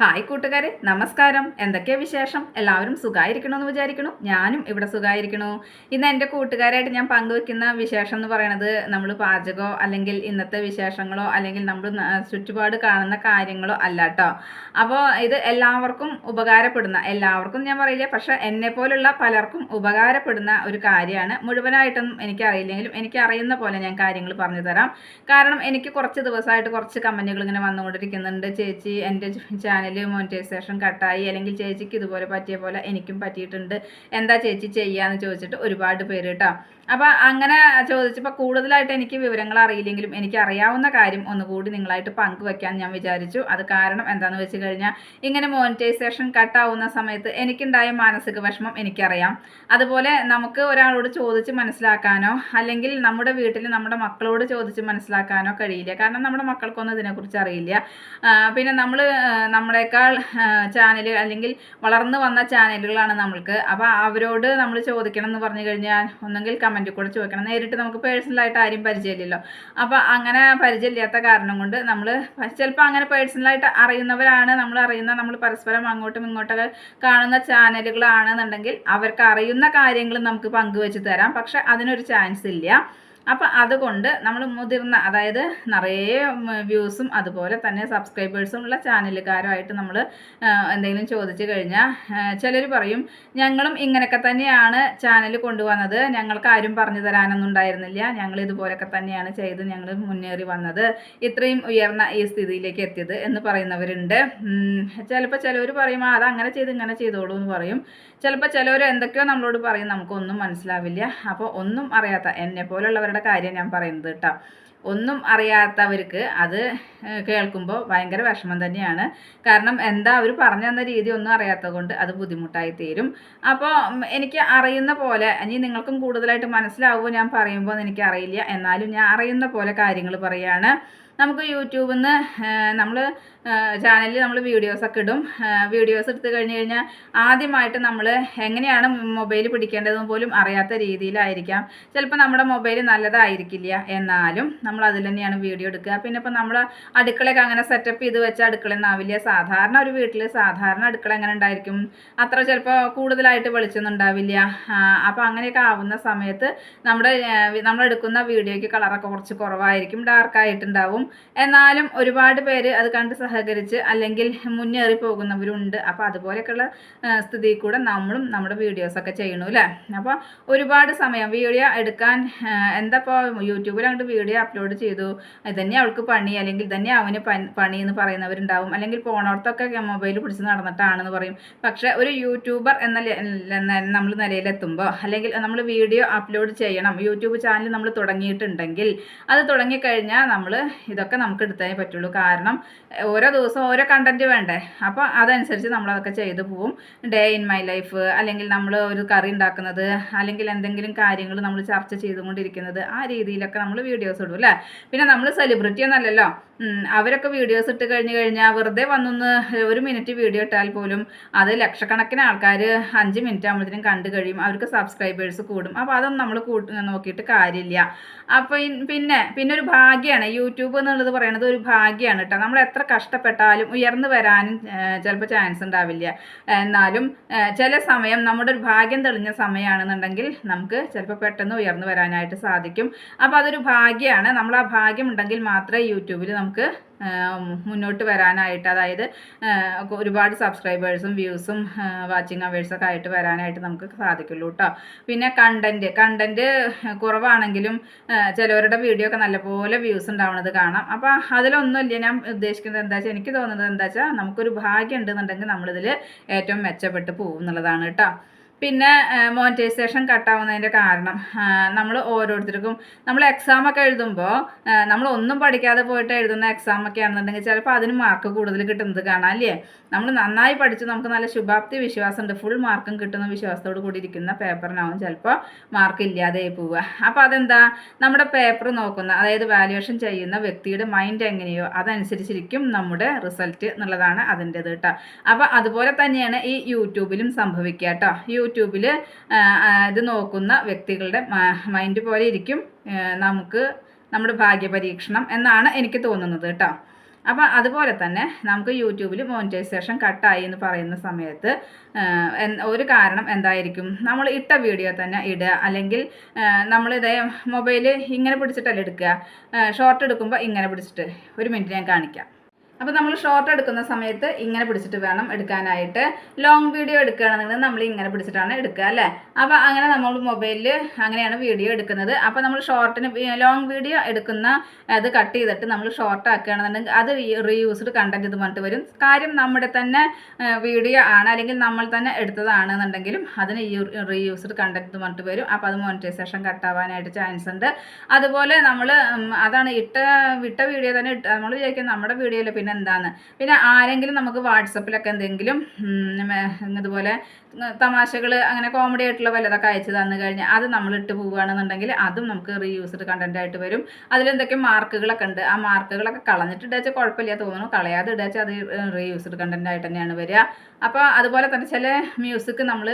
Hi കൂട്ടുകാരെ നമസ്കാരം. എന്തൊക്കെയാ വിശേഷം? എല്ലാവരും സുഖമായിരിക്കണമെന്ന് വിചാരിക്കണു ഞാനും ഇവിടെ സുഖമായിരിക്കണു ഇന്ന് എന്റെ കൂട്ടുകാരായിട്ട് ഞാൻ പങ്കുവെക്കുന്ന വിശേഷം എന്ന് പറയുന്നത് നമ്മൾ പാചകമോ അല്ലെങ്കിൽ ഇന്നത്തെ വിശേഷങ്ങളോ അല്ലെങ്കിൽ നമ്മൾ ചുറ്റുപാട് കാണുന്ന കാര്യങ്ങളോ അല്ല കേട്ടോ അപ്പോൾ ഇത് എല്ലാവർക്കും ഉപകാരപ്പെടുന്ന എല്ലാവർക്കും ഞാൻ പറയില്ല പക്ഷെ എന്നെ പോലുള്ള പലർക്കും ഉപകാരപ്പെടുന്ന ഒരു കാര്യമാണ്. മുഴുവനായിട്ടൊന്നും എനിക്കറിയില്ലെങ്കിലും എനിക്ക് അറിയുന്ന പോലെ ഞാൻ കാര്യങ്ങൾ പറഞ്ഞു തരാം. കാരണം എനിക്ക് കുറച്ച് ദിവസമായിട്ട് കുറച്ച് കമന്റുകൾ ഇങ്ങനെ വന്നുകൊണ്ടിരിക്കുന്നുണ്ട്. ചേച്ചി എന്റെ ചാനൽ മോണിറ്റൈസേഷൻ കട്ടായി അല്ലെങ്കിൽ ചേച്ചിക്ക് ഇതുപോലെ പറ്റിയ പോലെ എനിക്കും പറ്റിയിട്ടുണ്ട്. എന്താ ചേച്ചി ചെയ്യാന്ന് ചോദിച്ചിട്ട് ഒരുപാട് പേര് കേട്ടോ അപ്പോൾ അങ്ങനെ ചോദിച്ചപ്പോൾ കൂടുതലായിട്ട് എനിക്ക് വിവരങ്ങൾ അറിയില്ലെങ്കിലും എനിക്ക് അറിയാവുന്ന കാര്യം ഒന്നുകൂടി നിങ്ങളായിട്ട് പങ്കുവെക്കാൻ ഞാൻ വിചാരിച്ചു. അത് കാരണം എന്താണെന്ന് വെച്ച് കഴിഞ്ഞാൽ ഇങ്ങനെ മോണിറ്റൈസേഷൻ കട്ടാവുന്ന സമയത്ത് എനിക്കുണ്ടായ മാനസിക വിഷമം എനിക്കറിയാം. അതുപോലെ നമുക്ക് ഒരാളോട് ചോദിച്ച് മനസ്സിലാക്കാനോ അല്ലെങ്കിൽ നമ്മുടെ വീട്ടിൽ നമ്മുടെ മക്കളോട് ചോദിച്ച് മനസ്സിലാക്കാനോ കഴിയില്ല. കാരണം നമ്മുടെ മക്കൾക്കൊന്നും ഇതിനെക്കുറിച്ച് അറിയില്ല. പിന്നെ നമ്മൾ നമ്മളെക്കാൾ ചാനൽ അല്ലെങ്കിൽ വളർന്നു വന്ന ചാനലുകളാണ് നമ്മൾക്ക്. അപ്പോൾ അവരോട് നമ്മൾ ചോദിക്കണം എന്ന് പറഞ്ഞു കഴിഞ്ഞാൽ ഒന്നെങ്കിൽ കമന്റിൽ കൂടെ ചോദിക്കണം. നേരിട്ട് നമുക്ക് പേഴ്സണലായിട്ട് ആരും പരിചയമില്ലല്ലോ. അപ്പോൾ അങ്ങനെ പരിചയമില്ലാത്ത കാരണം കൊണ്ട് നമ്മൾ ചിലപ്പോൾ അങ്ങനെ പേഴ്സണലായിട്ട് അറിയുന്നവരാണ്. നമ്മൾ അറിയുന്ന നമ്മൾ പരസ്പരം അങ്ങോട്ടും ഇങ്ങോട്ടൊക്കെ കാണുന്ന ചാനലുകളാണെന്നുണ്ടെങ്കിൽ അവർക്ക് അറിയുന്ന കാര്യങ്ങൾ നമുക്ക് പങ്കുവെച്ച് തരാം. പക്ഷെ അതിനൊരു ചാൻസ് ഇല്ല. അപ്പം അതുകൊണ്ട് നമ്മൾ മുതിർന്ന അതായത് നിറയെ വ്യൂസും അതുപോലെ തന്നെ സബ്സ്ക്രൈബേഴ്സും ഉള്ള ചാനലുകാരുമായിട്ട് നമ്മൾ എന്തെങ്കിലും ചോദിച്ചു കഴിഞ്ഞാൽ ചിലർ പറയും ഞങ്ങളും ഇങ്ങനെയൊക്കെ തന്നെയാണ് ചാനൽ കൊണ്ടുവന്നത്. ഞങ്ങൾക്ക് ആരും പറഞ്ഞു തരാനൊന്നും ഉണ്ടായിരുന്നില്ല. ഞങ്ങൾ ഇതുപോലൊക്കെ തന്നെയാണ് ചെയ്ത് ഞങ്ങൾ മുന്നേറി വന്നത്. ഇത്രയും ഉയർന്ന ഈ സ്ഥിതിയിലേക്ക് എത്തിയത് എന്ന് പറയുന്നവരുണ്ട്. ചിലപ്പോൾ ചിലവർ പറയും "ആ, അത് അങ്ങനെ ചെയ്ത് ഇങ്ങനെ ചെയ്തോളൂ എന്ന് പറയും. ചിലപ്പോൾ ചിലവർ എന്തൊക്കെയോ നമ്മളോട് പറയും നമുക്കൊന്നും മനസ്സിലാവില്ല. അപ്പോൾ ഒന്നും അറിയാത്ത എന്നെ പോലുള്ളവരുടെ കാര്യം ഞാൻ പറയുന്നത് കേട്ടോ. ഒന്നും അറിയാത്തവർക്ക് അത് കേൾക്കുമ്പോൾ ഭയങ്കര വിഷമം തന്നെയാണ്. കാരണം എന്താ അവർ പറഞ്ഞു തന്ന രീതി ഒന്നും അറിയാത്തത് കൊണ്ട് അത് ബുദ്ധിമുട്ടായി തീരും. അപ്പോൾ എനിക്ക് അറിയുന്ന പോലെ ഇനി നിങ്ങൾക്കും കൂടുതലായിട്ട് മനസ്സിലാവുമോ ഞാൻ പറയുമ്പോൾ എനിക്ക് അറിയില്ല. എന്നാലും ഞാൻ അറിയുന്ന പോലെ കാര്യങ്ങൾ പറയാണ്. നമുക്ക് യൂട്യൂബിൽ നിന്ന് നമ്മൾ ചാനലിൽ നമ്മൾ വീഡിയോസൊക്കെ ഇടും. വീഡിയോസ് എടുത്തു കഴിഞ്ഞ് കഴിഞ്ഞാൽ ആദ്യമായിട്ട് നമ്മൾ എങ്ങനെയാണ് മൊബൈൽ പിടിക്കേണ്ടതെന്ന് പോലും അറിയാത്ത രീതിയിലായിരിക്കാം. ചിലപ്പോൾ നമ്മുടെ മൊബൈൽ നല്ലതായിരിക്കില്ല എന്നാലും നമ്മൾ അതിൽ തന്നെയാണ് വീഡിയോ എടുക്കുക. പിന്നെ ഇപ്പോൾ നമ്മൾ അടുക്കളയൊക്കെ അങ്ങനെ സെറ്റപ്പ് ചെയ്ത് വെച്ച അടുക്കളയൊന്നാവില്ല സാധാരണ ഒരു വീട്ടിൽ സാധാരണ അടുക്കള എങ്ങനെ ഉണ്ടായിരിക്കും? അത്ര ചിലപ്പോൾ കൂടുതലായിട്ട് വെളിച്ചൊന്നും ഉണ്ടാവില്ല. അപ്പോൾ അങ്ങനെയൊക്കെ ആവുന്ന സമയത്ത് നമ്മുടെ നമ്മളെടുക്കുന്ന വീഡിയോയ്ക്ക് കളറൊക്കെ കുറച്ച് കുറവായിരിക്കും. ഡാർക്കായിട്ടുണ്ടാവും എന്നാലും ഒരുപാട് പേര് അത് കണ്ട് സഹകരിച്ച് അല്ലെങ്കിൽ മുന്നേറി പോകുന്നവരുണ്ട് അപ്പോൾ അതുപോലെയൊക്കെയുള്ള സ്ഥിതി കൂടെ നമ്മളും നമ്മുടെ വീഡിയോസൊക്കെ ചെയ്യണു അല്ലേ അപ്പോൾ ഒരുപാട് സമയം വീഡിയോ എടുക്കാൻ ഏഹ്, എന്താ ഇപ്പോൾ യൂട്യൂബിൽ അങ്ങോട്ട് വീഡിയോ അപ്ലോഡ് ചെയ്തു. ഇതന്നെ അവൾക്ക് പണി. അല്ലെങ്കിൽ തന്നെ അവന് പണി എന്ന് പറയുന്നവരുണ്ടാവും. അല്ലെങ്കിൽ പോണോടത്തൊക്കെ മൊബൈൽ പിടിച്ച് നടന്നിട്ടാണെന്ന് പറയും. പക്ഷേ ഒരു യൂട്യൂബർ എന്ന നമ്മൾ നിലയിലെത്തുമ്പോൾ അല്ലെങ്കിൽ നമ്മൾ വീഡിയോ അപ്ലോഡ് ചെയ്യണം. യൂട്യൂബ് ചാനൽ നമ്മൾ തുടങ്ങിയിട്ടുണ്ടെങ്കിൽ അത് തുടങ്ങിക്കഴിഞ്ഞാൽ നമ്മൾ ഇതൊക്കെ നമുക്ക് എടുത്തേ പറ്റുള്ളൂ. കാരണം ഓരോ ദിവസം ഓരോ കണ്ടന്റ് വേണ്ടേ? അപ്പോൾ അതനുസരിച്ച് നമ്മളതൊക്കെ ചെയ്തു പോവും. ഡേ ഇൻ മൈ ലൈഫ് അല്ലെങ്കിൽ നമ്മൾ ഒരു കറി ഉണ്ടാക്കുന്നത് അല്ലെങ്കിൽ എന്തെങ്കിലും കാര്യങ്ങൾ നമ്മൾ ചർച്ച ചെയ്തുകൊണ്ടിരിക്കുന്നത് ആ രീതിയിലൊക്കെ നമ്മൾ വീഡിയോസ് ഇടും അല്ലേ? പിന്നെ നമ്മൾ സെലിബ്രിറ്റി ഒന്നല്ലല്ലോ. അവരൊക്കെ വീഡിയോസ് ഇട്ട് കഴിഞ്ഞ് കഴിഞ്ഞാൽ വെറുതെ വന്നൊന്ന് ഒരു മിനിറ്റ് വീഡിയോ ഇട്ടാൽ പോലും അത് ലക്ഷക്കണക്കിന് ആൾക്കാർ അഞ്ച് മിനിറ്റ് ആകുമ്പോഴത്തേനും കണ്ടു കഴിയും. അവർക്ക് സബ്സ്ക്രൈബേഴ്സ് കൂടും. അപ്പോൾ അതൊന്നും നമ്മൾ കൂട്ട് നോക്കിയിട്ട് കാര്യമില്ല. അപ്പോൾ പിന്നെ പിന്നെ ഒരു ഭാഗ്യമാണ് യൂട്യൂബ് എന്നുള്ളത് പറയുന്നത് ഒരു ഭാഗ്യമാണ് കേട്ടോ. നമ്മൾ എത്ര കഷ്ടപ്പെട്ടാലും ഉയർന്നു വരാനും ചിലപ്പോൾ ചാൻസ് ഉണ്ടാവില്ല. എന്നാലും ചില സമയം നമ്മുടെ ഒരു ഭാഗ്യം തെളിഞ്ഞ സമയമാണെന്നുണ്ടെങ്കിൽ നമുക്ക് ചിലപ്പോൾ പെട്ടെന്ന് ഉയർന്നു വരാനായിട്ട് സാധിക്കും. അപ്പോൾ അതൊരു ഭാഗ്യമാണ് നമ്മൾ ആ ഭാഗ്യം ഉണ്ടെങ്കിൽ മാത്രമേ യൂട്യൂബിൽ നമുക്ക് മുന്നോട്ട് വരാനായിട്ട് അതായത് ഒരുപാട് സബ്സ്ക്രൈബേഴ്സും വ്യൂസും വാച്ചിങ് അവേഴ്സൊക്കെ ആയിട്ട് വരാനായിട്ട് നമുക്ക് സാധിക്കുള്ളൂ കേട്ടോ പിന്നെ കണ്ടന്റ് കണ്ടന്റ് കുറവാണെങ്കിലും ചിലവരുടെ വീഡിയോ ഒക്കെ നല്ലപോലെ വ്യൂസ് ഉണ്ടാവുന്നത് കാണാം. അപ്പോൾ അതിലൊന്നുമില്ല ഞാൻ ഉദ്ദേശിക്കുന്നത് എന്താ വെച്ചാൽ എനിക്ക് തോന്നുന്നത് എന്താ വെച്ചാൽ നമുക്കൊരു ഭാഗ്യം ഉണ്ടെന്നുണ്ടെങ്കിൽ നമ്മളിതിൽ ഏറ്റവും മെച്ചപ്പെട്ട് പോകും എന്നുള്ളതാണ് കേട്ടോ പിന്നെ മോണിറ്റൈസേഷൻ കട്ടാവുന്നതിന്റെ കാരണം. നമ്മൾ ഓരോരുത്തർക്കും നമ്മൾ എക്സാം ഒക്കെ എഴുതുമ്പോൾ നമ്മൾ ഒന്നും പഠിക്കാതെ പോയിട്ട് എഴുതുന്ന എക്സാം ഒക്കെ ആണെന്നുണ്ടെങ്കിൽ ചിലപ്പോൾ അതിന് മാർക്ക് കൂടുതൽ കിട്ടുന്നത് കാണാം അല്ലേ? നമ്മൾ നന്നായി പഠിച്ച് നമുക്ക് നല്ല ശുഭാപ്തി വിശ്വാസമുണ്ട്. ഫുൾ മാർക്കും കിട്ടുന്ന വിശ്വാസത്തോട് കൂടി ഇരിക്കുന്ന പേപ്പറിനാവും ചിലപ്പോൾ മാർക്ക് ഇല്ലാതെ പോവുക. അപ്പോൾ അതെന്താ? നമ്മുടെ പേപ്പർ നോക്കുന്ന അതായത് വാല്യുവേഷൻ ചെയ്യുന്ന വ്യക്തിയുടെ മൈൻഡ് എങ്ങനെയോ അതനുസരിച്ചിരിക്കും നമ്മുടെ റിസൾട്ട് എന്നുള്ളതാണ് അതിന്റെത് കേട്ടോ അപ്പോൾ അതുപോലെ തന്നെയാണ് ഈ യൂട്യൂബിലും സംഭവിക്കുക കേട്ടോ യൂട്യൂബിൽ ഇത് നോക്കുന്ന വ്യക്തികളുടെ മൈൻഡ് പോലെ ഇരിക്കും നമുക്ക് നമ്മുടെ ഭാഗ്യപരീക്ഷണം എന്നാണ് എനിക്ക് തോന്നുന്നത് കേട്ടോ. അപ്പോൾ അതുപോലെ തന്നെ നമുക്ക് യൂട്യൂബിൽ മോണിറ്റൈസേഷൻ കട്ടായി എന്ന് പറയുന്ന സമയത്ത് ഒരു കാരണം എന്തായിരിക്കും? നമ്മൾ ഇട്ട വീഡിയോ തന്നെ ഇടുക അല്ലെങ്കിൽ നമ്മൾ നമ്മളിതേ മൊബൈൽ ഇങ്ങനെ പിടിച്ചിട്ടല്ലേ എടുക്കുക ഷോർട്ട് എടുക്കുമ്പോൾ ഇങ്ങനെ പിടിച്ചിട്ട് ഒരു മിനിറ്റ് ഞാൻ കാണിക്കാം. അപ്പോൾ നമ്മൾ ഷോർട്ട് എടുക്കുന്ന സമയത്ത് ഇങ്ങനെ പിടിച്ചിട്ട് വേണം എടുക്കാനായിട്ട്. ലോങ് വീഡിയോ എടുക്കുകയാണെന്നുണ്ടെങ്കിൽ നമ്മൾ ഇങ്ങനെ പിടിച്ചിട്ടാണ് എടുക്കുക അല്ലേ? അപ്പോൾ അങ്ങനെ നമ്മൾ മൊബൈലിൽ അങ്ങനെയാണ് വീഡിയോ എടുക്കുന്നത്. അപ്പോൾ നമ്മൾ ഷോർട്ടിന് ലോങ് വീഡിയോ എടുക്കുന്ന അത് കട്ട് ചെയ്തിട്ട് നമ്മൾ ഷോർട്ട് ആക്കുകയാണെന്നുണ്ടെങ്കിൽ അത് റീയൂസ്ഡ് കണ്ടന്റ് ഇത് പറഞ്ഞിട്ട് വരും. കാര്യം നമ്മുടെ തന്നെ വീഡിയോ ആണ്. അല്ലെങ്കിൽ നമ്മൾ തന്നെ എടുത്തതാണെന്നുണ്ടെങ്കിലും അതിന് റീയൂസ്ഡ് കണ്ടന്റ് ഇത് പറഞ്ഞിട്ട് വരും. അപ്പോൾ അത് മോണിറ്റൈസേഷൻ കട്ടാവാനായിട്ട് ചാൻസ് ഉണ്ട്. അതുപോലെ നമ്മൾ അതാണ് ഇട്ട വിട്ട വീഡിയോ തന്നെ നമ്മൾ വിചാരിക്കും നമ്മുടെ വീഡിയോയിൽ പിന്നെ എന്താണ് പിന്നെ ആരെങ്കിലും നമുക്ക് വാട്സപ്പിലൊക്കെ എന്തെങ്കിലും ഇതുപോലെ തമാശകൾ അങ്ങനെ കോമഡി ആയിട്ടുള്ള വല്ലതൊക്കെ അയച്ചു തന്നു കഴിഞ്ഞാൽ അത് നമ്മൾ ഇട്ട് പോവുകയാണെന്നുണ്ടെങ്കിൽ അതും നമുക്ക് റീയൂസ്ഡ് കണ്ടന്റ് ആയിട്ട് വരും. അതിലെന്തൊക്കെ മാർക്കുകളൊക്കെ ഉണ്ട് ആ മാർക്കുകളൊക്കെ കളഞ്ഞിട്ട് ഇടാച്ചാൽ കുഴപ്പമില്ല തോന്നുന്നു. കളയാതെ ഇടാച്ചാൽ അത് റീയൂസ്ഡ് കണ്ടന്റ് ആയിട്ട് തന്നെയാണ് വരിക. അപ്പോൾ അതുപോലെ തന്നെ ചില മ്യൂസിക് നമ്മൾ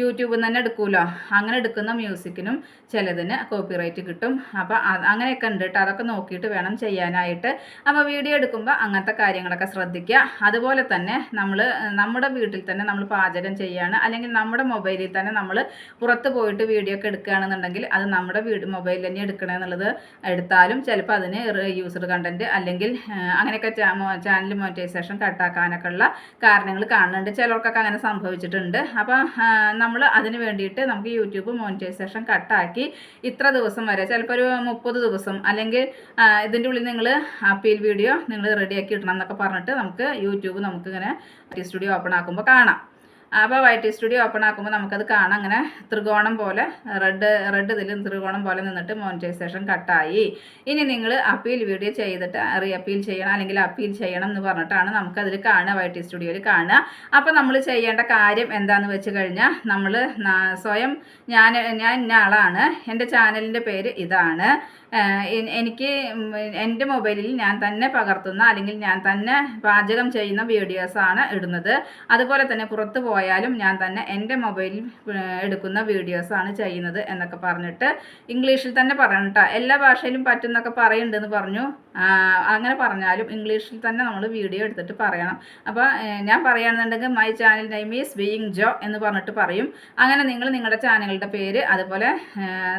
യൂട്യൂബിൽ നിന്ന് തന്നെ എടുക്കുമല്ലോ അങ്ങനെ എടുക്കുന്ന മ്യൂസിക്കിനും ചിലതിന് കോപ്പിറൈറ്റ് കിട്ടും. അപ്പോൾ അങ്ങനെയൊക്കെ ഉണ്ട് കേട്ടോ അതൊക്കെ നോക്കിയിട്ട് വേണം ചെയ്യാനായിട്ട്. അപ്പോൾ വീഡിയോ എടുക്കുമ്പോൾ അങ്ങനത്തെ കാര്യങ്ങളൊക്കെ ശ്രദ്ധിക്കുക. അതുപോലെ തന്നെ നമ്മൾ നമ്മുടെ വീട്ടിൽ തന്നെ നമ്മൾ പാചകം ചെയ്യുകയാണ് അല്ലെങ്കിൽ നമ്മുടെ മൊബൈലിൽ തന്നെ നമ്മൾ പുറത്ത് പോയിട്ട് വീഡിയോ ഒക്കെ എടുക്കുകയാണെന്നുണ്ടെങ്കിൽ അത് നമ്മുടെ വീട് മൊബൈലിൽ തന്നെ എടുക്കണമെന്നുള്ളത് എടുത്താലും ചിലപ്പോൾ അതിന് യൂസർ കണ്ടന്റ് അല്ലെങ്കിൽ അങ്ങനെയൊക്കെ ചാനൽ മോണിറ്റൈസേഷൻ കട്ടാക്കാനൊക്കെ ഉള്ള കാരണങ്ങൾ കാണുന്നുണ്ട്. ചിലർക്കൊക്കെ അങ്ങനെ സംഭവിച്ചിട്ടുണ്ട്. അപ്പം നമ്മൾ അതിന് വേണ്ടിയിട്ട് നമുക്ക് യൂട്യൂബ് മോണിറ്റൈസേഷൻ കട്ടാക്കി ഇത്ര ദിവസം വരെ ചിലപ്പോൾ ഒരു മുപ്പത് ദിവസം അല്ലെങ്കിൽ ഇതിന്റെ ഉള്ളിൽ നിങ്ങൾ അപ്പീൽ വീഡിയോ നിങ്ങൾ റെഡിയാക്കി ഇടണം എന്നൊക്കെ പറഞ്ഞിട്ട് നമുക്ക് യൂട്യൂബ് നമുക്കിങ്ങനെ സ്റ്റുഡിയോ ഓപ്പൺ ആക്കുമ്പോൾ കാണാം. അപ്പോൾ വൈറ്റ് സ്റ്റുഡിയോ ഓപ്പൺ ആക്കുമ്പോൾ നമുക്കത് കാണാം. അങ്ങനെ ത്രികോണം പോലെ റെഡ് റെഡ് ഇതിൽ ത്രികോണം പോലെ നിന്നിട്ട് മോണിറ്റൈസേഷൻ കട്ടായി ഇനി നിങ്ങൾ അപ്പീൽ വീഡിയോ ചെയ്തിട്ട് റീ അപ്പീൽ ചെയ്യണം അല്ലെങ്കിൽ അപ്പീൽ ചെയ്യണം എന്ന് പറഞ്ഞിട്ടാണ് നമുക്കതിൽ കാണുക വൈറ്റ് സ്റ്റുഡിയോയിൽ കാണുക. അപ്പോൾ നമ്മൾ ചെയ്യേണ്ട കാര്യം എന്താണെന്ന് വെച്ച് കഴിഞ്ഞാൽ നമ്മൾ സ്വയം ഞാൻ ഞാൻ ഇന്ന ആളാണ്. എന്റെ ചാനലിന്റെ പേര് ഇതാണ്. എനിക്ക് എന്റെ മൊബൈലിൽ ഞാൻ തന്നെ പകർത്തുന്ന അല്ലെങ്കിൽ ഞാൻ തന്നെ പാചകം ചെയ്യുന്ന വീഡിയോസാണ് ഇടുന്നത്. അതുപോലെ തന്നെ പുറത്ത് പോയാലും ഞാൻ തന്നെ എന്റെ മൊബൈലിൽ എടുക്കുന്ന വീഡിയോസാണ് ചെയ്യുന്നത് എന്നൊക്കെ പറഞ്ഞിട്ട് ഇംഗ്ലീഷിൽ തന്നെ പറയണം എല്ലാ ഭാഷയിലും പറ്റുന്നൊക്കെ പറയുന്നുണ്ടെന്ന് പറഞ്ഞു. അങ്ങനെ പറഞ്ഞാലും ഇംഗ്ലീഷിൽ തന്നെ നമ്മൾ വീഡിയോ എടുത്തിട്ട് പറയണം. അപ്പോൾ ഞാൻ പറയുകയാണെന്നുണ്ടെങ്കിൽ my channel name is being Jo എന്ന് പറഞ്ഞിട്ട് പറയും. അങ്ങനെ നിങ്ങൾ നിങ്ങളുടെ ചാനലുകളുടെ പേര് അതുപോലെ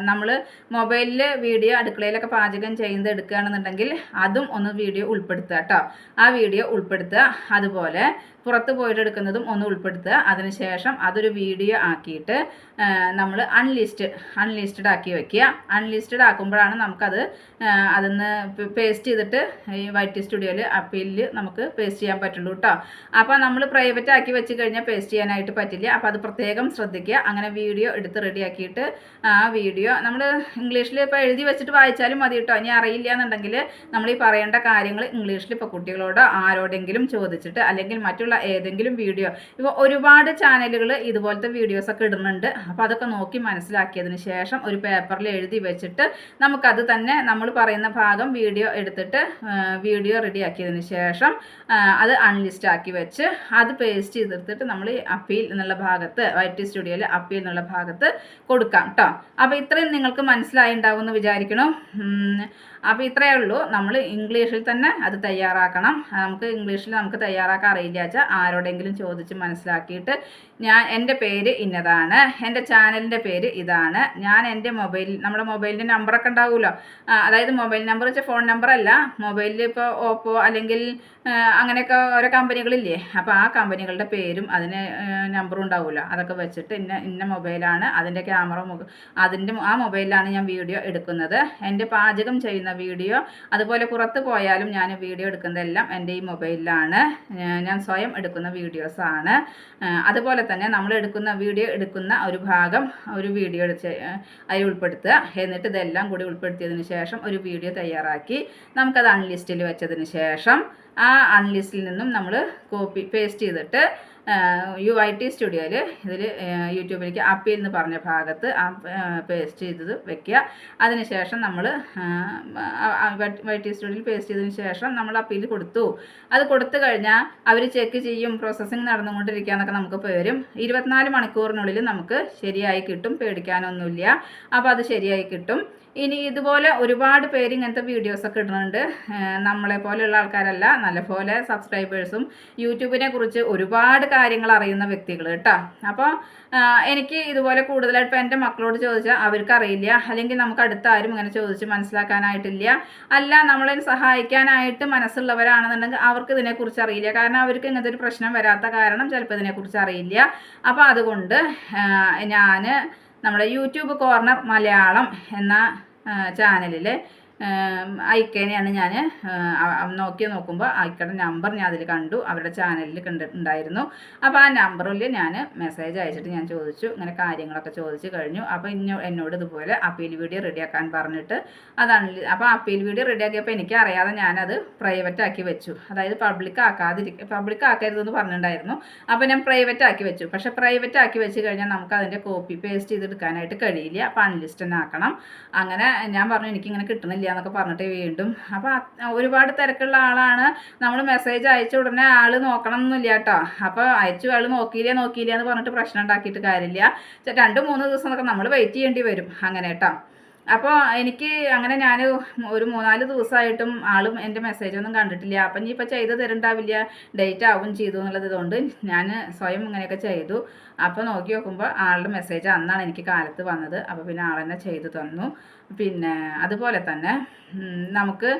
നമ്മൾ മൊബൈലിൽ വീഡിയോ അടുക്കളയിലൊക്കെ പാചകം ചെയ്യുന്നത് എടുക്കുകയാണെന്നുണ്ടെങ്കിൽ അതും ഒന്ന് വീഡിയോ ഉൾപ്പെടുത്തുക കേട്ടോ ആ വീഡിയോ ഉൾപ്പെടുത്തുക. അതുപോലെ പുറത്ത് പോയിട്ട് എടുക്കുന്നതും ഒന്ന് ഉൾപ്പെടുത്തുക. അതിനുശേഷം അതൊരു വീഡിയോ ആക്കിയിട്ട് നമ്മൾ അൺലിസ്റ്റ് അൺലിസ്റ്റഡ് ആക്കി വെക്കുക. അൺലിസ്റ്റഡ് ആക്കുമ്പോഴാണ് നമുക്കത് അതിന്ന് പേസ്റ്റ് ചെയ്തിട്ട് ഈ വൈറ്റി സ്റ്റുഡിയോയിൽ അപ്പീലിൽ നമുക്ക് പേസ്റ്റ് ചെയ്യാൻ പറ്റുള്ളൂ കേട്ടോ അപ്പോൾ നമ്മൾ പ്രൈവറ്റ് ആക്കി വെച്ച് കഴിഞ്ഞാൽ പേസ്റ്റ് ചെയ്യാനായിട്ട് പറ്റില്ല. അപ്പോൾ അത് പ്രത്യേകം ശ്രദ്ധിക്കുക. അങ്ങനെ വീഡിയോ എടുത്ത് റെഡിയാക്കിയിട്ട് ആ വീഡിയോ നമ്മൾ ഇംഗ്ലീഷിൽ ഇപ്പോൾ എഴുതി വെച്ചിട്ട് വായിച്ചാലും മതി കേട്ടോ ഇനി അറിയില്ല എന്നുണ്ടെങ്കിൽ നമ്മൾ ഈ പറയേണ്ട കാര്യങ്ങൾ ഇംഗ്ലീഷിൽ ഇപ്പോൾ കുട്ടികളോട് ആരോടെങ്കിലും ചോദിച്ചിട്ട് അല്ലെങ്കിൽ മറ്റുള്ള ഏതെങ്കിലും വീഡിയോ ഇപ്പോൾ ഒരുപാട് ചാനലുകൾ ഇതുപോലത്തെ വീഡിയോസൊക്കെ ഇടുന്നുണ്ട്. അപ്പോൾ അതൊക്കെ നോക്കി മനസ്സിലാക്കിയതിന് ശേഷം ഒരു പേപ്പറിൽ എഴുതി വെച്ചിട്ട് നമുക്കത് തന്നെ നമ്മൾ പറയുന്ന ഭാഗം വീഡിയോ എടുത്തിട്ട് വീഡിയോ റെഡിയാക്കിയതിന് ശേഷം അത് അൺലിസ്റ്റ് ആക്കി വെച്ച് അത് പേസ്റ്റ് ചെയ്തെടുത്തിട്ട് നമ്മൾ അപ്പീൽ എന്നുള്ള ഭാഗത്ത് വൈറ്റ് സ്റ്റുഡിയോയിൽ അപ്പീൽ എന്നുള്ള ഭാഗത്ത് കൊടുക്കാം കേട്ടോ അപ്പോൾ ഇത്രയും നിങ്ങൾക്ക് മനസ്സിലായി ഉണ്ടാവും എന്ന് വിചാരിക്കണം അപ്പോൾ ഇത്രയേ ഉള്ളൂ. നമ്മൾ ഇംഗ്ലീഷിൽ തന്നെ അത് തയ്യാറാക്കണം. നമുക്ക് ഇംഗ്ലീഷിൽ നമുക്ക് തയ്യാറാക്കാൻ അറിയില്ല ആരോടെങ്കിലും ചോദിച്ച് മനസ്സിലാക്കിയിട്ട് ഞാൻ എന്റെ പേര് ഇന്നതാണ് എന്റെ ചാനലിന്റെ പേര് ഇതാണ്. ഞാൻ എന്റെ മൊബൈൽ നമ്മുടെ മൊബൈലിന്റെ നമ്പറൊക്കെ ഉണ്ടാവുമല്ലോ. അതായത് മൊബൈൽ നമ്പർ വെച്ചാൽ ഫോൺ നമ്പർ അല്ല മൊബൈലിൽ ഇപ്പോൾ ഓപ്പോ അല്ലെങ്കിൽ അങ്ങനെയൊക്കെ ഓരോ കമ്പനികളില്ലേ അപ്പോൾ ആ കമ്പനികളുടെ പേരും അതിന് നമ്പറും ഉണ്ടാവുമല്ലോ. അതൊക്കെ വെച്ചിട്ട് ഇന്ന ഇന്ന മൊബൈലാണ് അതിന്റെ ക്യാമറ അതിന്റെ ആ മൊബൈലിലാണ് ഞാൻ വീഡിയോ എടുക്കുന്നത്. എന്റെ പാചകം ചെയ്യുന്ന വീഡിയോ അതുപോലെ പുറത്ത് പോയാലും ഞാൻ വീഡിയോ എടുക്കുന്നതെല്ലാം എന്റെ ഈ മൊബൈലിലാണ് ഞാൻ സ്വയം എടുക്കുന്ന വീഡിയോസാണ് അതുപോലെ തന്നെ നമ്മൾ എടുക്കുന്ന വീഡിയോ എടുക്കുന്ന ഒരു ഭാഗം ഒരു വീഡിയോ അതിൽ ഉൾപ്പെടുത്തുക. എന്നിട്ട് ഇതെല്ലാം കൂടി ഉൾപ്പെടുത്തിയതിന് ശേഷം ഒരു വീഡിയോ തയ്യാറാക്കി നമുക്കത് അൺലിസ്റ്റിൽ വെച്ചതിന് ശേഷം ആ അൺലിസ്റ്റിൽ നിന്നും നമ്മൾ കോപ്പി പേസ്റ്റ് ചെയ്തിട്ട് യു ഐ ടി സ്റ്റുഡിയോയിൽ ഇതിൽ യൂട്യൂബിലേക്ക് അപ്പീൽ എന്ന് പറഞ്ഞ ഭാഗത്ത് പേസ്റ്റ് ചെയ്തത് വെക്കുക അതിനുശേഷം നമ്മൾ വൈ ടി സ്റ്റുഡിയോയിൽ പേസ്റ്റ് ചെയ്തതിന് ശേഷം നമ്മൾ അപ്പീൽ കൊടുത്തു. അത് കൊടുത്തു കഴിഞ്ഞാൽ അവർ ചെക്ക് ചെയ്യും പ്രോസസ്സിങ് നടന്നുകൊണ്ടിരിക്കുക എന്നൊക്കെ നമുക്ക് വരും. ഇരുപത്തിനാല് മണിക്കൂറിനുള്ളിൽ നമുക്ക് ശരിയായി കിട്ടും പേടിക്കാനൊന്നുമില്ല. അപ്പോൾ അത് ശരിയായി കിട്ടും. ഇനി ഇതുപോലെ ഒരുപാട് പേര് ഇങ്ങനത്തെ വീഡിയോസൊക്കെ ഇടുന്നുണ്ട്. നമ്മളെ പോലെയുള്ള ആൾക്കാരല്ല നല്ലപോലെ സബ്സ്ക്രൈബേഴ്സും യൂട്യൂബിനെ കുറിച്ച് ഒരുപാട് കാര്യങ്ങൾ അറിയുന്ന വ്യക്തികൾ കേട്ടോ. അപ്പോൾ എനിക്ക് ഇതുപോലെ കൂടുതലായിട്ട് ഇപ്പോൾ എന്റെ മക്കളോട് ചോദിച്ചാൽ അവർക്ക് അറിയില്ല. അല്ലെങ്കിൽ നമുക്ക് അടുത്ത ആരും ഇങ്ങനെ ചോദിച്ച് മനസ്സിലാക്കാനായിട്ടില്ല. അല്ല നമ്മളെ സഹായിക്കാനായിട്ട് മനസ്സുള്ളവരാണെന്നുണ്ടെങ്കിൽ അവർക്ക് ഇതിനെക്കുറിച്ച് അറിയില്ല. കാരണം അവർക്ക് ഇങ്ങനത്തെ ഒരു പ്രശ്നം വരാത്ത കാരണം ചിലപ്പോൾ ഇതിനെക്കുറിച്ച് അറിയില്ല. അപ്പോൾ അതുകൊണ്ട് ഞാൻ നമ്മുടെ യൂട്യൂബ് കോർണർ മലയാളം എന്ന ചാനലിൽ ഐക്കേനെയാണ് ഞാൻ നോക്കി നോക്കുമ്പോൾ ഐക്കയുടെ നമ്പർ ഞാൻ അതിൽ കണ്ടു അവരുടെ ചാനലിൽ കണ്ട് ഉണ്ടായിരുന്നു. അപ്പോൾ ആ നമ്പറിൽ ഞാൻ മെസ്സേജ് അയച്ചിട്ട് ഞാൻ ചോദിച്ചു ഇങ്ങനെ കാര്യങ്ങളൊക്കെ ചോദിച്ചു കഴിഞ്ഞു. അപ്പോൾ ഇന്ന് എന്നോട് ഇതുപോലെ അപ്പീൽ വീഡിയോ റെഡിയാക്കാൻ പറഞ്ഞിട്ട് അതാണ് അപ്പോൾ അപ്പീൽ വീഡിയോ റെഡിയാക്കിയപ്പോൾ എനിക്ക് അറിയാതെ ഞാനത് പ്രൈവറ്റ് ആക്കി വെച്ചു. അതായത് പബ്ലിക് ആക്കാതിരിക്കുക പബ്ലിക് ആക്കരുതെന്ന് പറഞ്ഞിട്ടുണ്ടായിരുന്നു. അപ്പോൾ ഞാൻ പ്രൈവറ്റ് ആക്കി വെച്ചു. പക്ഷേ പ്രൈവറ്റ് ആക്കി വെച്ച് കഴിഞ്ഞാൽ നമുക്ക് അതിന്റെ കോപ്പി പേസ്റ്റ് ചെയ്തെടുക്കാനായിട്ട് കഴിയില്ല. അപ്പോൾ അൺലിസ്റ്റ് തന്നെ ആക്കണം. അങ്ങനെ ഞാൻ പറഞ്ഞു എനിക്കിങ്ങനെ കിട്ടണില്ല എന്നൊക്കെ പറഞ്ഞിട്ട് വീണ്ടും. അപ്പോൾ ഒരുപാട് തിരക്കുള്ള ആളാണ്. നമ്മൾ മെസ്സേജ് അയച്ച ഉടനെ ആൾ നോക്കണം എന്നില്ല കേട്ടോ അപ്പോൾ അയച്ചു ആൾ നോക്കിയില്ല നോക്കിയില്ല എന്ന് പറഞ്ഞിട്ട് പ്രശ്നം ഉണ്ടാക്കിയിട്ട് കാര്യമില്ല. രണ്ട് മൂന്ന് ദിവസം നമ്മൾ വെയിറ്റ് ചെയ്യേണ്ടി വരും. അങ്ങനെ കേട്ടോ അപ്പോൾ എനിക്ക് അങ്ങനെ ഞാൻ ഒരു മൂന്നാൽ ദിവസമായിട്ടും ആളും എന്റെ മെസ്സേജ് ഒന്നും കണ്ടിട്ടില്ല. അപ്പം ഇനി ഇപ്പോൾ ചെയ്ത് തരണ്ടാവില്ല. ഡേറ്റ് ആവും ചെയ്തു എന്നുള്ളത് കൊണ്ട് ഞാൻ സ്വയം ഇങ്ങനെയൊക്കെ ചെയ്തു. അപ്പോൾ നോക്കി നോക്കുമ്പോൾ ആളുടെ മെസ്സേജ് അന്നാണ് എനിക്ക് കാലത്ത് വന്നത്. അപ്പോൾ പിന്നെ ആളെന്നെ ചെയ്തു തന്നു. പിന്നെ അതുപോലെ തന്നെ നമുക്ക്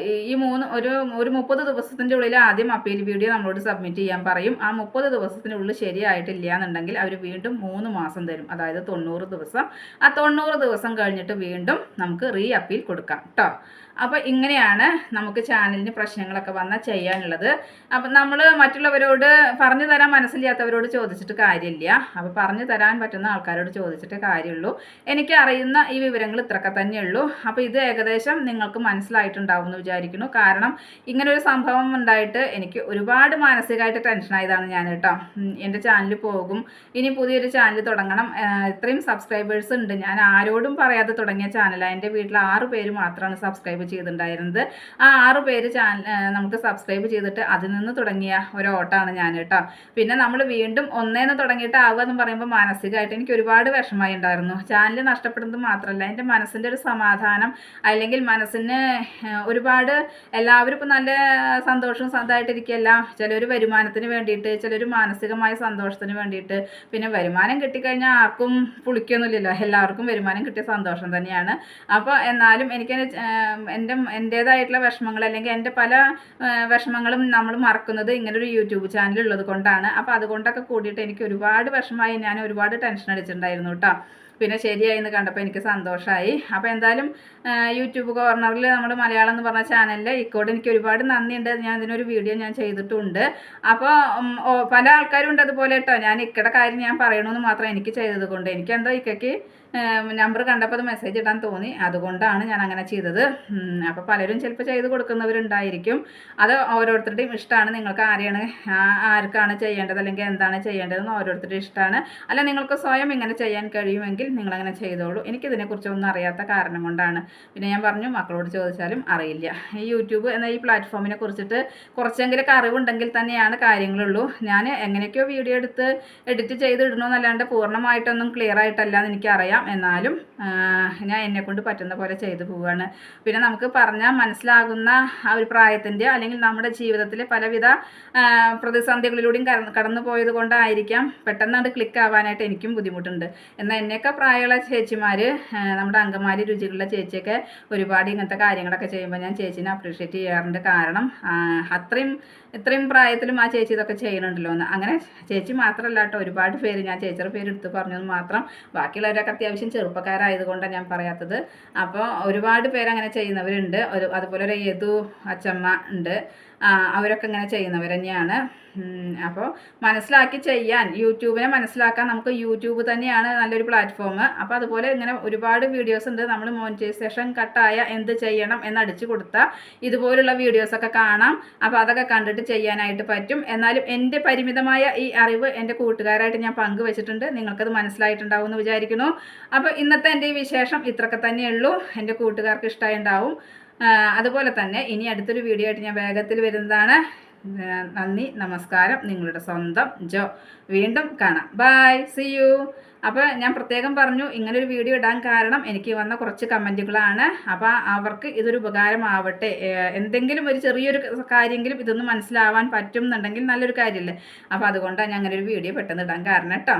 ഈ- മൂന്ന് ഒരു ഒരു മുപ്പത് ദിവസത്തിന്റെ ഉള്ളിൽ ആദ്യം അപ്പീൽ വീഡിയോ നമ്മളോട് സബ്മിറ്റ് ചെയ്യാൻ പറയും. ആ മുപ്പത് ദിവസത്തിനുള്ളിൽ ശരിയായിട്ടില്ല എന്നുണ്ടെങ്കിൽ അവർ വീണ്ടും മൂന്ന് മാസം തരും. അതായത് തൊണ്ണൂറ് ദിവസം. ആ തൊണ്ണൂറ് ദിവസം കഴിഞ്ഞിട്ട് വീണ്ടും നമുക്ക് റീ അപ്പീൽ കൊടുക്കാം. കേട്ടോ അപ്പോൾ ഇങ്ങനെയാണ് നമുക്ക് ചാനലിന് പ്രശ്നങ്ങളൊക്കെ വന്നാൽ ചെയ്യാനുള്ളത്. അപ്പം നമ്മൾ മറ്റുള്ളവരോട് പറഞ്ഞു തരാൻ മനസ്സില്ലാത്തവരോട് ചോദിച്ചിട്ട് കാര്യമില്ല. അപ്പോൾ പറഞ്ഞു തരാൻ പറ്റുന്ന ആൾക്കാരോട് ചോദിച്ചിട്ട് കാര്യമുള്ളൂ. എനിക്ക് അറിയുന്ന ഈ വിവരങ്ങൾ ഇത്രയൊക്കെ തന്നെയുള്ളൂ. അപ്പോൾ ഇത് ഏകദേശം നിങ്ങൾക്ക് മനസ്സിലായിട്ടുണ്ടാവും എന്ന് വിചാരിക്കുന്നു. കാരണം ഇങ്ങനെ ഒരു സംഭവം ഉണ്ടായിട്ട് എനിക്ക് ഒരുപാട് മാനസികമായിട്ട് ടെൻഷനായതാണ് ഞാൻ കേട്ടോ എന്റെ ചാനൽ പോകും. ഇനി പുതിയൊരു ചാനൽ തുടങ്ങണം. ഇത്രയും സബ്സ്ക്രൈബേഴ്സ് ഉണ്ട്. ഞാൻ ആരോടും പറയാതെ തുടങ്ങിയ ചാനലാണ് എന്റെ വീട്ടിൽ ആറ് പേര് മാത്രമാണ് സബ്സ്ക്രൈബ് ചെയ്തിട്ടുണ്ടായിരുന്നത്. ആ ആറ് പേര് ചാനൽ നമുക്ക് സബ്സ്ക്രൈബ് ചെയ്തിട്ട് അതിൽ നിന്ന് തുടങ്ങിയ ഒരു ഓട്ടമാണ് ഞാൻ കേട്ടോ. പിന്നെ നമ്മൾ വീണ്ടും ഒന്നേന്ന് തുടങ്ങിയിട്ട് ആവുക എന്ന് പറയുമ്പോൾ മാനസികമായിട്ട് എനിക്ക് ഒരുപാട് വിഷമമായി ഉണ്ടായിരുന്നു. ചാനൽ നഷ്ടപ്പെടുന്നത് മാത്രമല്ല എന്റെ മനസ്സിന്റെ ഒരു സമാധാനം അല്ലെങ്കിൽ മനസ്സിന് ഒരുപാട് എല്ലാവരും ഇപ്പം നല്ല സന്തോഷവും സ്വന്തമായിട്ടിരിക്കുകയല്ല ചിലർ വരുമാനത്തിന് വേണ്ടിയിട്ട് ചിലർ മാനസികമായ സന്തോഷത്തിന് വേണ്ടിയിട്ട് പിന്നെ വരുമാനം കിട്ടിക്കഴിഞ്ഞാൽ ആർക്കും പുളിക്കൊന്നുമില്ലല്ലോ. എല്ലാവർക്കും വരുമാനം കിട്ടിയ സന്തോഷം തന്നെയാണ്. അപ്പോൾ എന്നാലും എനിക്ക് എന്റെ എന്റേതായിട്ടുള്ള വിഷമങ്ങൾ അല്ലെങ്കിൽ എന്റെ പല വിഷമങ്ങളും നമ്മൾ മറക്കുന്നത് ഇങ്ങനൊരു യൂട്യൂബ് ചാനൽ ഉള്ളത് കൊണ്ടാണ്. അപ്പോൾ അതുകൊണ്ടൊക്കെ കൂടിയിട്ട് എനിക്ക് ഒരുപാട് വിഷമമായി. ഞാൻ ഒരുപാട് ടെൻഷൻ അടിച്ചിട്ടുണ്ടായിരുന്നു കേട്ടോ പിന്നെ ശരിയായി എന്ന് കണ്ടപ്പോൾ എനിക്ക് സന്തോഷമായി അപ്പോൾ എന്തായാലും യൂട്യൂബ് കോർണറിൽ നമ്മുടെ മലയാളം എന്ന് പറഞ്ഞ ചാനലിൽ ഇക്കോട് എനിക്ക് ഒരുപാട് നന്ദിയുണ്ട്. ഞാൻ ഇതിനൊരു വീഡിയോ ഞാൻ ചെയ്തിട്ടുണ്ട്. അപ്പോൾ പല ആൾക്കാരും ഉണ്ട് അതുപോലെ കേട്ടോ ഞാൻ ഇക്കടെ കാര്യം ഞാൻ പറയണമെന്ന് മാത്രം എനിക്ക് ചെയ്തത് കൊണ്ട്. എനിക്കെന്തോ ഇക്കയ്ക്ക് നമ്പർ കണ്ടപ്പോൾ അത് മെസ്സേജ് ഇടാൻ തോന്നി. അതുകൊണ്ടാണ് ഞാൻ അങ്ങനെ ചെയ്തത് അപ്പോൾ പലരും ചിലപ്പോൾ ചെയ്ത് കൊടുക്കുന്നവരുണ്ടായിരിക്കും. അത് ഓരോരുത്തരുടെയും ഇഷ്ടമാണ് നിങ്ങൾക്ക് ആരെയാണ് ആർക്കാണ് ചെയ്യേണ്ടത് അല്ലെങ്കിൽ എന്താണ് ചെയ്യേണ്ടതെന്ന് ഓരോരുത്തരുടെയും ഇഷ്ടമാണ് അല്ല നിങ്ങൾക്ക് സ്വയം ഇങ്ങനെ ചെയ്യാൻ കഴിയുമെങ്കിൽ നിങ്ങളങ്ങനെ ചെയ്തോളൂ. എനിക്കിതിനെക്കുറിച്ചൊന്നും അറിയാത്ത കാരണം കൊണ്ടാണ്. പിന്നെ ഞാൻ പറഞ്ഞു മക്കളോട് ചോദിച്ചാലും അറിയില്ല. ഈ യൂട്യൂബ് എന്ന ഈ പ്ലാറ്റ്ഫോമിനെ കുറിച്ചിട്ട് കുറച്ചെങ്കിലൊക്കെ അറിവുണ്ടെങ്കിൽ തന്നെയാണ് കാര്യങ്ങളുള്ളൂ. ഞാൻ എങ്ങനെയൊക്കെയോ വീഡിയോ എടുത്ത് എഡിറ്റ് ചെയ്ത് ഇടണമെന്നല്ലാണ്ട് പൂർണമായിട്ടൊന്നും ക്ലിയർ ആയിട്ടല്ല എന്ന് എനിക്കറിയാം എന്നാലും ഞാൻ എന്നെക്കൊണ്ട് പറ്റുന്ന പോലെ ചെയ്തു പോവുകയാണ്. പിന്നെ നമുക്ക് പറഞ്ഞാൽ മനസ്സിലാകുന്ന ആ ഒരു പ്രായത്തിന്റെ അല്ലെങ്കിൽ നമ്മുടെ ജീവിതത്തിലെ പലവിധ പ്രതിസന്ധികളിലൂടെയും കടന്ന് പോയത് കൊണ്ടായിരിക്കാം പെട്ടെന്നാണ്ട് ക്ലിക്ക് ആവാനായിട്ട് എനിക്കും ബുദ്ധിമുട്ടുണ്ട്. എന്നാൽ എന്നെയൊക്കെ പ്രായമുള്ള ചേച്ചിമാർ നമ്മുടെ അങ്കമാലി രുചികളുടെ ചേച്ചിയൊക്കെ ഒരുപാട് ഇങ്ങനത്തെ കാര്യങ്ങളൊക്കെ ചെയ്യുമ്പോൾ ഞാൻ ചേച്ചീനെ അപ്രീഷിയേറ്റ് ചെയ്യാറുണ്ട്. കാരണം അത്രയും ഇത്രയും പ്രായത്തിലും ആ ചേച്ചി ഇതൊക്കെ ചെയ്യുന്നുണ്ടല്ലോ എന്ന്. അങ്ങനെ ചേച്ചി മാത്രമല്ല കേട്ടോ ഒരുപാട് പേര്. ഞാൻ ചേച്ചിയുടെ പേര് എടുത്ത് പറഞ്ഞത് മാത്രം. ബാക്കിയുള്ളവരൊക്കെ അത്യാവശ്യം ചെറുപ്പക്കാരായതുകൊണ്ടാണ് ഞാൻ പറയാത്തത്. അപ്പോൾ ഒരുപാട് പേര് അങ്ങനെ ചെയ്യുന്നവരുണ്ട്. ഒരു അതുപോലെ ഒരു യദു അച്ചമ്മ ഉണ്ട്. അവരൊക്കെ ഇങ്ങനെ ചെയ്യുന്നവർ തന്നെയാണ്. അപ്പോൾ മനസ്സിലാക്കി ചെയ്യാൻ യൂട്യൂബിനെ മനസ്സിലാക്കാൻ നമുക്ക് യൂട്യൂബ് തന്നെയാണ് നല്ലൊരു പ്ലാറ്റ്ഫോം അപ്പോൾ അതുപോലെ ഇങ്ങനെ ഒരുപാട് വീഡിയോസ് ഉണ്ട്. നമ്മൾ മോണിറ്റൈസേഷൻ കട്ടായ എന്ത് ചെയ്യണം എന്നടിച്ചു കൊടുത്താൽ ഇതുപോലുള്ള വീഡിയോസൊക്കെ കാണാം. അപ്പോൾ അതൊക്കെ കണ്ടിട്ട് ചെയ്യാനായിട്ട് പറ്റും. എന്നാലും എന്റെ പരിമിതമായ ഈ അറിവ് എന്റെ കൂട്ടുകാരായിട്ട് ഞാൻ പങ്കുവച്ചിട്ടുണ്ട്. നിങ്ങൾക്കത് മനസ്സിലായിട്ടുണ്ടാവും എന്ന് വിചാരിക്കുന്നു. അപ്പോൾ ഇന്നത്തെ എന്റെ ഈ വിശേഷം ഇത്രയൊക്കെ തന്നെയുള്ളൂ. എന്റെ കൂട്ടുകാർക്ക് ഇഷ്ടമായി ഉണ്ടാവും അതുപോലെ തന്നെ ഇനി അടുത്തൊരു വീഡിയോ ആയിട്ട് ഞാൻ വേഗത്തിൽ വരുന്നതാണ്. നന്ദി നമസ്കാരം. നിങ്ങളുടെ സ്വന്തം ജോ. വീണ്ടും കാണാം. ബൈ സി യു അപ്പോൾ ഞാൻ പ്രത്യേകം പറഞ്ഞു ഇങ്ങനൊരു വീഡിയോ ഇടാൻ കാരണം എനിക്ക് വന്ന കുറച്ച് കമന്റുകളാണ് അപ്പോൾ അവർക്ക് ഇതൊരു ഉപകാരമാവട്ടെ. എന്തെങ്കിലും ഒരു ചെറിയൊരു കാര്യമെങ്കിലും ഇതൊന്ന് മനസ്സിലാവാൻ പറ്റും എന്നുണ്ടെങ്കിൽ നല്ലൊരു കാര്യമല്ലേ അപ്പോൾ അതുകൊണ്ടാണ് ഞാൻ അങ്ങനെ ഒരു വീഡിയോ പെട്ടെന്ന് ഇടാൻ കാരണം കേട്ടോ